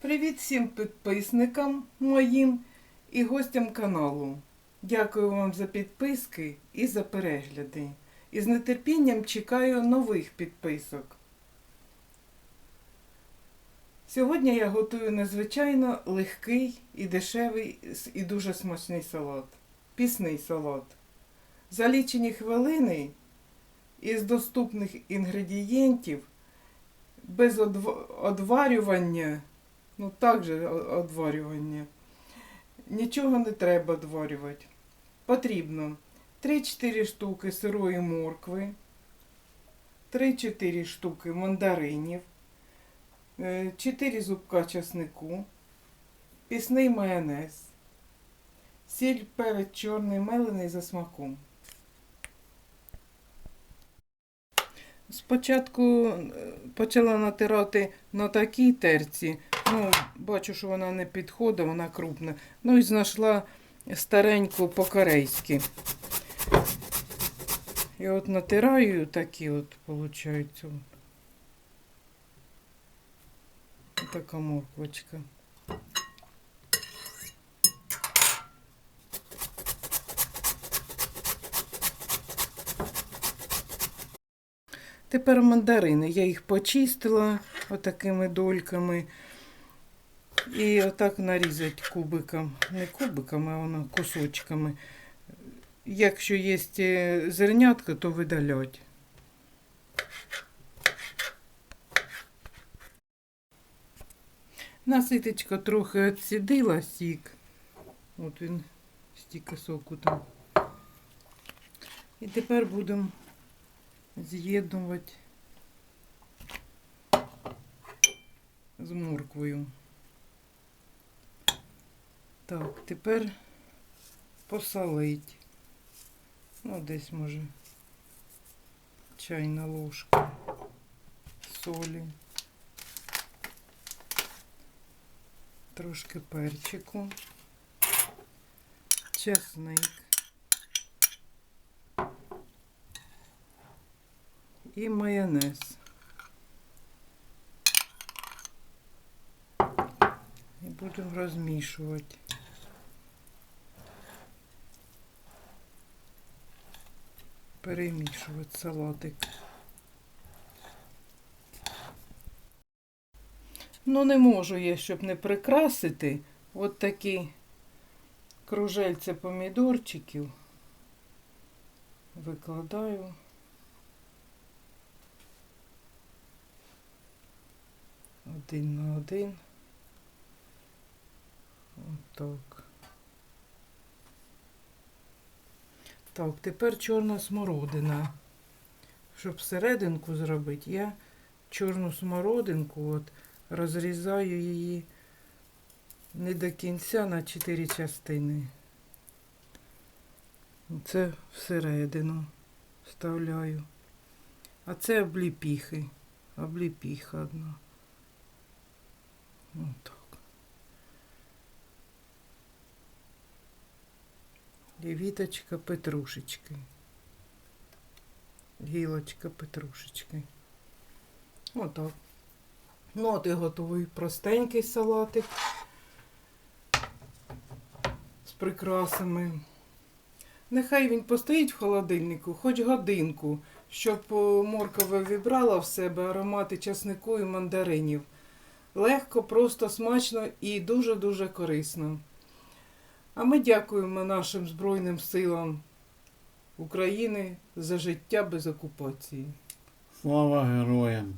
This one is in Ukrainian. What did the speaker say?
Привіт всім підписникам моїм і гостям каналу. Дякую вам за підписки і за перегляди. І з нетерпінням чекаю нових підписок. Сьогодні я готую надзвичайно легкий і дешевий і дуже смачний салат. Пісний салат. За лічені хвилини із доступних інгредієнтів без одв- одварювання, ну так же одварювання. Нічого не треба одварювати. Потрібно 3-4 штуки сирої моркви, 3-4 штуки мандаринів, 4 зубка часнику, пісний майонез, сіль, перець чорний мелений за смаком. Спочатку е, почала натирати на такій терці. Ну, бачу, що вона не підходить, вона крупна. Ну і знайшла стареньку по-корейськи. І от натираю такі от, виходить. Така морквочка. Тепер мандарини. Я їх почистила отакими дольками. І отак нарізати кубиком. Не кубиками, а воно кусочками. Якщо є е, зернятка, то видалять. Наситочка трохи відсідила сік. От він стільки соку там. І тепер будемо з'єднувати з морквою. Так, тепер посолить. Ну, десь може чайна ложка солі. Трошки перчику, чесник і майонез. І будемо розмішувати. Перемішувати салатик. Ну, не можу я, щоб не прикрасити. От такі кружельця помідорчиків. Викладаю. Один на один. Отак. Так, тепер чорна смородина. Щоб серединку зробити, я чорну смородинку от розрізаю її не до кінця на чотири частини. Це всередину вставляю. А це обліпіхи. Обліпіха одна. Отак. І віточка петрушечки. Гілочка петрушечки. Отак. Ну, от і готовий простенький салатик з прикрасами. Нехай він постоїть в холодильнику хоч годинку, щоб е, морква вібрала в себе аромати часнику і мандаринів. Легко, просто смачно і дуже-дуже корисно. А ми дякуємо нашим Збройним силам України за життя без окупації. Слава героям!